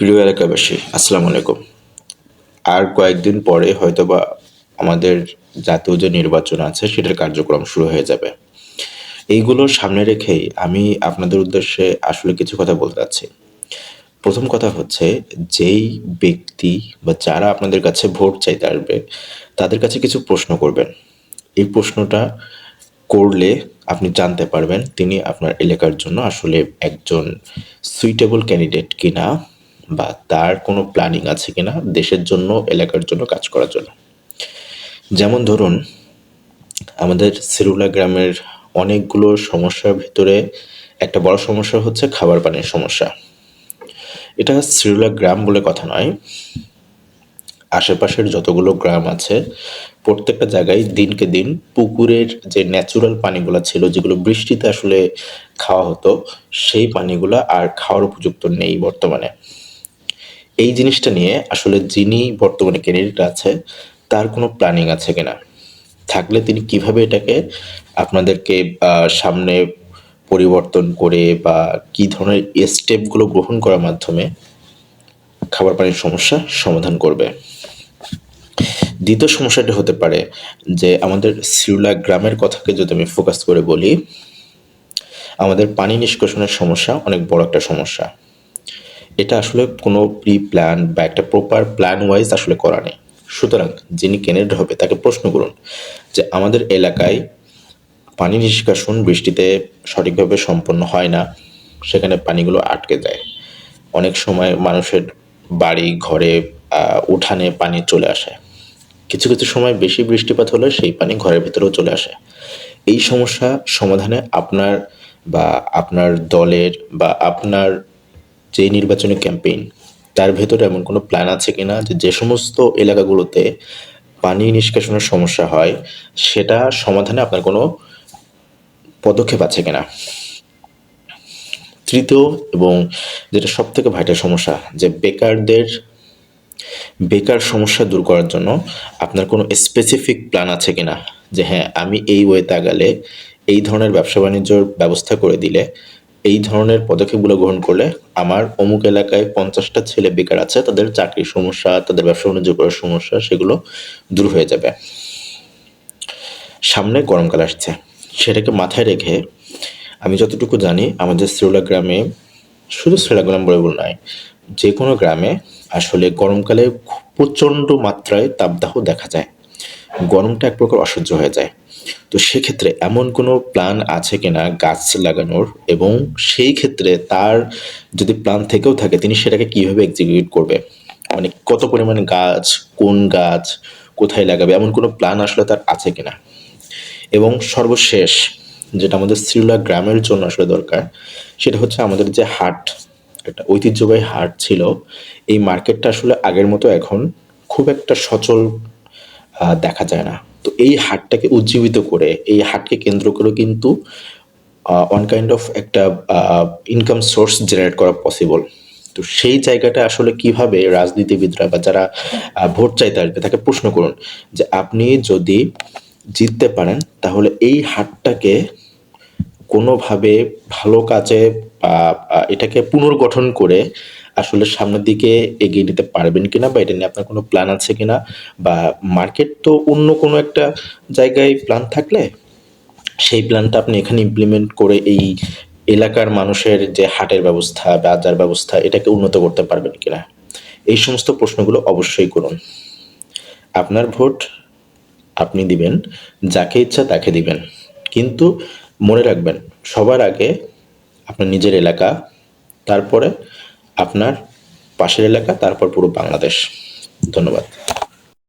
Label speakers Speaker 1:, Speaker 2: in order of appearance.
Speaker 1: প্রিয় এলাকাবাসী, আসসালামু আলাইকুম। আর কয়েকদিন পরে হয়তোবা আমাদের জাতীয় যে নির্বাচন আছে, সেটার কার্যক্রম শুরু হয়ে যাবে। এইগুলো সামনে রেখেই আমি আপনাদের উদ্দেশ্যে আসলে কিছু কথা বলতে চাচ্ছি। প্রথম কথা হচ্ছে, যেই ব্যক্তি বা যারা আপনাদের কাছে ভোট চাইতে আসবে, তাদের কাছে কিছু প্রশ্ন করবেন। এই প্রশ্নটা করলে আপনি জানতে পারবেন তিনি আপনার এলাকার জন্য আসলে একজন সুইটেবল ক্যান্ডিডেট কিনা। বা তার কোনো প্ল্যানিং আছে কিনা দেশের জন্য, এলাকার জন্য, কাজ করার জন্য। যেমন ধরুন, আমাদের সিরুলা গ্রামের অনেকগুলো সমস্যার ভিতরে একটা বড় সমস্যা হচ্ছে খাবার পানির সমস্যা। এটা সিরুলা গ্রাম বলে কথা নয়। আশেপাশের যতগুলো গ্রাম আছে, প্রত্যেকটা জায়গায় দিনকে দিন পুকুরের যে ন্যাচুরাল পানিগুলো ছিল, যেগুলো বৃষ্টিতে আসলে খাওয়া হতো, সেই পানিগুলো আর খাওয়ার উপযুক্ত নেই বর্তমানে। এই জিনিসটা নিয়ে আসলে যিনি বর্তমানে ক্যান্ডিডেট আছে, তার কোনো প্ল্যানিং আছে কিনা? থাকলে তিনি কীভাবে এটাকে আপনাদেরকে সামনে পরিবর্তন করে বা কি ধরনের স্টেপগুলো গ্রহণ করার মাধ্যমে খাবার পানির সমস্যা সমাধান করবে? দ্বিতীয় সমস্যাটি হতে পারে যে আমাদের সিরুলা গ্রামের কথাকে যদি আমি ফোকাস করে বলি, আমাদের পানি নিষ্কাশনের সমস্যা অনেক বড় একটা সমস্যা। এটা আসলে কোনো প্রি প্ল্যান বা একটা প্রপার প্ল্যান ওয়াইজ আসলে করা নেই। সুতরাং যিনি ক্যান্ডিডেট হবে, তাকে প্রশ্ন করুন যে আমাদের এলাকায় পানি নিষ্কাশন বৃষ্টিতে সঠিকভাবে সম্পন্ন হয় না, সেখানে পানিগুলো আটকে যায়। অনেক সময় মানুষের বাড়ি, ঘরে উঠানে পানি চলে আসে। কিছু কিছু সময় বেশি বৃষ্টিপাত হলে সেই পানি ঘরের ভিতরেও চলে আসে। এই সমস্যা সমাধানে আপনার বা আপনার দলের বা আপনার যে নির্বাচনী ক্যাম্পেইন, তার ভেতরে এমন কোনো প্ল্যান আছে কিনা যে যে সমস্ত এলাকাগুলোতে পানি নিষ্কাশনের সমস্যা হয়, সেটা সমাধানে আপনার কোনো পদক্ষেপ আছে কিনা? তৃতীয় এবং যেটা সব থেকে ভাইটাল সমস্যা, যে বেকারদের, বেকার সমস্যা দূর করার জন্য আপনার কোনো স্পেসিফিক প্ল্যান আছে কিনা? যে হ্যাঁ আমি এই ওয়েতে আগালে এই ধরনের ব্যবসা বাণিজ্যর ব্যবস্থা করে দিলে এই ধরনের পদক্ষেপগুলো গ্রহণ করলে আমার অমুক এলাকায় পঞ্চাশটা ছেলে বেকার আছে, তাদের চাকরির সমস্যা, তাদের ব্যবসা বাণিজ্য করার সমস্যা, সেগুলো দূর হয়ে যাবে। সামনে গরমকাল আসছে। সেটাকে মাথায় রেখে আমি যতটুকু জানি, আমাদের শ্রীলা গ্রামে, শুধু শ্রীলা গ্রাম বলে নয়, যে কোনো গ্রামে আসলে গরমকালে প্রচণ্ড মাত্রায় তাপদাহ দেখা যায়। গরমটা এক প্রকার অসহ্য হয়ে যায়। তো সেক্ষেত্রে এমন কোনো প্ল্যান আছে কিনা গাছ লাগানোর? এবং সেই ক্ষেত্রে তার যদি প্ল্যান থেকেও থাকে, তিনি সেটাকে কীভাবে এক্সিকিউট করবে? মানে কত পরিমাণে গাছ, কোন গাছ, কোথায় লাগাবে? এমন কোনো প্ল্যান আসলে তার আছে কিনা? এবং সর্বশেষ যেটা আমাদের শ্রীলা গ্রামের জন্য আসলে দরকার, সেটা হচ্ছে আমাদের যে হাট, একটা ঐতিহ্যবাহী হাট ছিল, এই মার্কেটটা আসলে আগের মতো এখন খুব একটা সচল দেখা যায় না। তো এই হাটটাকে উজ্জীবিত করে, এই হাটকে কেন্দ্র করে কিন্তু অন কাইন্ড অফ একটা ইনকাম সোর্স জেনারেট করা পসিবল তো সেই জায়গাটা আসলে কীভাবে রাজনীতিবিদরা বা যারা ভোট চাইতে আসবে, তাকে প্রশ্ন করুন যে আপনি যদি জিততে পারেন, তাহলে এই হাটটাকে কোনোভাবে ভালো কাজে এটাকে পুনর্গঠন করে আসলে সামনের দিকে এগিয়ে নিতে পারবেন কিনা বা এটা নিয়ে আপনার কোনো প্ল্যান আছে কিনা বা মার্কেট তো অন্য কোনো একটা জায়গায় প্ল্যান থাকলে সেই প্ল্যানটা আপনি এখানে ইমপ্লিমেন্ট করে এই এলাকার মানুষের যে হাটের ব্যবস্থা বাজার ব্যবস্থা, এটাকে উন্নত করতে পারবেন কিনা? এই সমস্ত প্রশ্নগুলো অবশ্যই করুন। আপনার ভোট আপনি দিবেন, যাকে ইচ্ছা তাকে দিবেন। কিন্তু মনে রাখবেন, সবার আগে আপনার নিজের এলাকা, তারপরে আপনার পাশের এলাকা তারপর পুরো বাংলাদেশ। ধন্যবাদ।